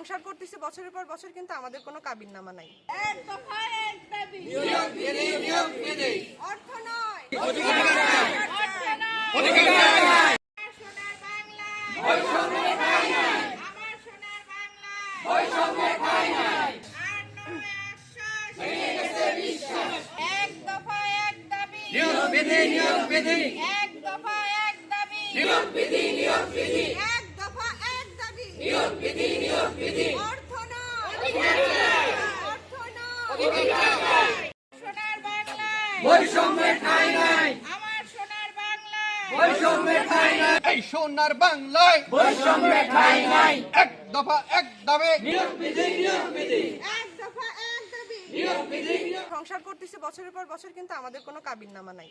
সংসার করতেছি বছরের পর বছর কিন্তু আমাদের কোনো কাবিন নামা নাই। এক দফা এক দাবি। অর্থ নয় অর্থ নয়। আমার সোনার বাংলা আমার সোনার বাংলা আর নয় আশ্বাস। এক দফা এক দাবি। এক দফা এক দাবি এক দফা এক দাবি। অর্থ নয় অর্থ নয় সোনার বাংলা বৈষম্যের ঠাঁই নাই আমার সোনার বাংলা বৈষম্যের ঠাঁই নাই এই সোনার বাংলায় ঠাই নাই। এক দফা এক দাবে নিয়োগ বিধি নিয়োগ বিধি এক দফা এক দাবি। নিয়োগ বিধি সংসার করতেছে বছরের পর বছর কিন্তু আমাদের কোনো কাবিন নামা নাই।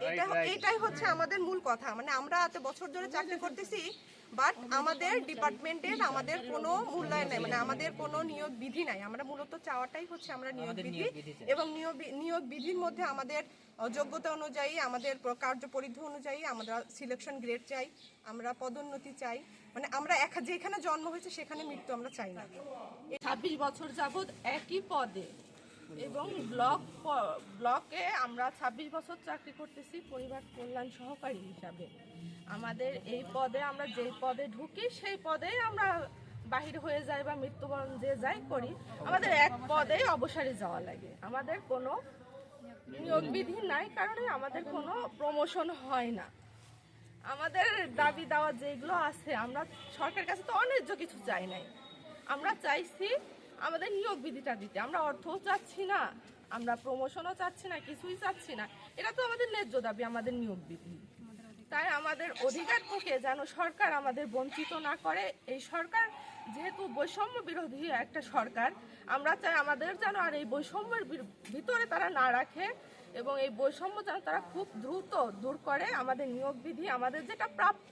এটা এটাই হচ্ছে আমাদের মূল কথা। মানে আমরা এত বছর ধরে চাকরি করতেছি বাট আমাদের ডিপার্টমেন্টের আমাদের কোনো মূল্যায়ন নাই। মানে আমাদের কোনো নিয়োগ বিধি নাই। আমরা মূলত চাওয়াটাই হচ্ছে আমরা নিয়োগ বিধি এবং নিয়োগ নিয়োগ বিধির মধ্যে আমাদের যোগ্যতা অনুযায়ী আমাদের কার্য পরিধি অনুযায়ী আমরা সিলেকশন গ্রেড চাই আমরা পদোন্নতি চাই। মানে আমরা এক- যেখানে জন্ম হয়েছে সেখানে মৃত্যু আমরা চাই না। ছাব্বিশ বছর যাবৎ একই পদে এবং ব্লক ব্লকে আমরা ছাব্বিশ বছর চাকরি করতেছি পরিবার কল্যাণ সহকারী হিসাবে। আমাদের এই পদে আমরা যেই পদে ঢুকি, সেই পদে আমরা বাহির হয়ে যাই বা মৃত্যুবরণ যে যাই করি। আমাদের এক পদেই অবসরে যাওয়া লাগে। আমাদের কোনো নিয়োগ বিধি নাই কারণে আমাদের কোনো প্রমোশন হয় না। আমাদের দাবি দাওয়া যেগুলো আছে, আমরা সরকারের কাছে তো অন্যায্য কিছু চাই নাই। আমরা চাইছি আমাদের নিয়োগ বিধিটা দিতে। আমরা অর্থও চাচ্ছি না, আমরা প্রমোশনও চাচ্ছি না, কিছুই চাচ্ছি না। এটা তো আমাদের ন্যায্য দাবি, আমাদের নিয়োগ বিধি তাই আমাদের অধিকার থেকে যেন সরকার আমাদের বঞ্চিত না করে, এই সরকার যেহেতু বৈষম্য বিরোধী একটা সরকার, আমরা চাই আমাদের যেন আর এই বৈষম্যের ভিতরে তারা না রাখে এবং এই বৈষম্য যেন তারা খুব দ্রুত দূর করে আমাদের নিয়োগ বিধি আমাদের যেটা প্রাপ্য।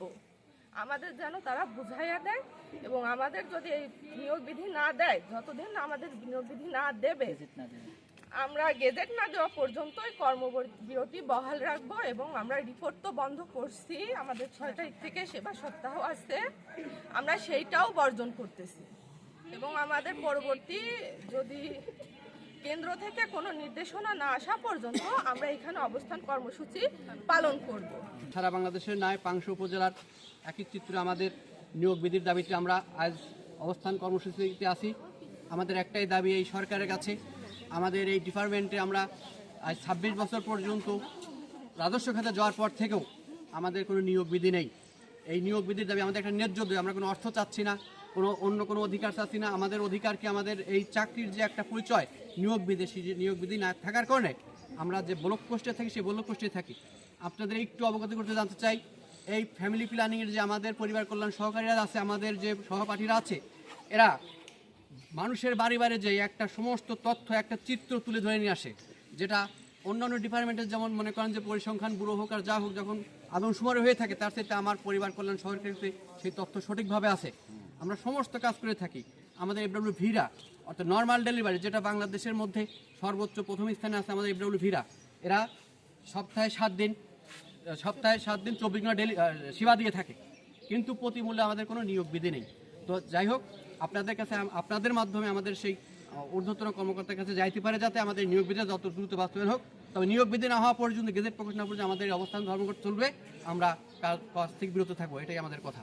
আমাদের যেন তারা বুঝাইয়া দেয় এবং আমাদের যদি এই নিয়োগ বিধি না দেয় যতদিন না আমাদের নিয়োগ বিধি না দেবে। আমরা গেজেট না দেওয়া পর্যন্তই কর্মবিরতি বহাল রাখব এবং আমরা রিপোর্ট তো বন্ধ করছি আমাদের ছয় তারিখ থেকে সেবা সপ্তাহ আছে আমরা সেইটাও বর্জন করতেছি। এবং আমাদের পরবর্তী যদি কেন্দ্র থেকে কোনো নির্দেশনা না আসা পর্যন্ত আমরা এখানে অবস্থান কর্মসূচি পালন করব। সারা বাংলাদেশের নয় পাংশ উপজেলার একই চিত্র আমাদের নিয়োগ বিধির দাবিতে আমরা আজ অবস্থান কর্মসূচিতে আসি আমাদের একটাই দাবি এই সরকারের কাছে। আমাদের এই ডিপার্টমেন্টে আমরা আজ ছাব্বিশ বছর পর্যন্ত রাজস্ব খাতে যাওয়ার পর থেকেও আমাদের কোনো নিয়োগ বিধি নেই। এই নিয়োগ বিধির দাবি আমাদের একটা ন্যায্য দাবি, আমরা কোনো অর্থ চাচ্ছি না, কোনো অন্য কোনো অধিকার চাচ্ছি না, আমাদের অধিকারকে আমাদের এই চাকরির যে একটা পরিচয় নিয়োগ যে নিয়োগ বিধি না থাকার কারণে আমরা যে ব্লক পোস্টে থাকি, সেই ব্লক পোস্টে থাকি। আপনাদের একটু অবগত করতে জানতে চাই, এই ফ্যামিলি প্ল্যানিংয়ের যে আমাদের পরিবার কল্যাণ সহকারীরা আছে, আমাদের যে সহপাঠীরা আছে, এরা মানুষের বাড়ি বাড়ি যে একটা সমস্ত তথ্য, একটা চিত্র তুলে ধরে নিয়ে আসে, যেটা অন্যান্য ডিপার্টমেন্টের যেমন মনে করেন যে পরিসংখ্যান ব্যুরো হোক আর যা হোক যখন আদমশুমারি হয়ে থাকে, তার সাথে আমার পরিবার কল্যাণ সহকারীতে সেই তথ্য সঠিকভাবে আছে। আমরা সমস্ত কাজ করে থাকি। আমাদের এফডব্লিউ ভিরা, অর্থাৎ নর্মাল ডেলিভারি যেটা বাংলাদেশের মধ্যে সর্বোচ্চ প্রথম স্থানে আছে আমাদের এফডব্লিউ ভিরা। এরা সপ্তাহে সাত দিন, সপ্তাহে সাত দিন চব্বিশ ঘণ্টা ডেলি সেবা দিয়ে থাকে। কিন্তু প্রতি মূল্যে আমাদের কোনো নিয়োগ বিধি নেই। তো যাই হোক, আপনাদের কাছে, আপনাদের মাধ্যমে আমাদের সেই ঊর্ধ্বতন কর্মকর্তার কাছে যাইতে পারে যাতে আমাদের নিয়োগ বিধি যত দ্রুত বাস্তবায়ন হোক। তবে নিয়োগ বিধি না হওয়া পর্যন্ত, গেজেট প্রকাশ না পর্যন্ত আমাদের অবস্থান ধর্মঘট চলবে। আমরা তার কাছ থেকে বিরত থাকব, এটাই আমাদের কথা।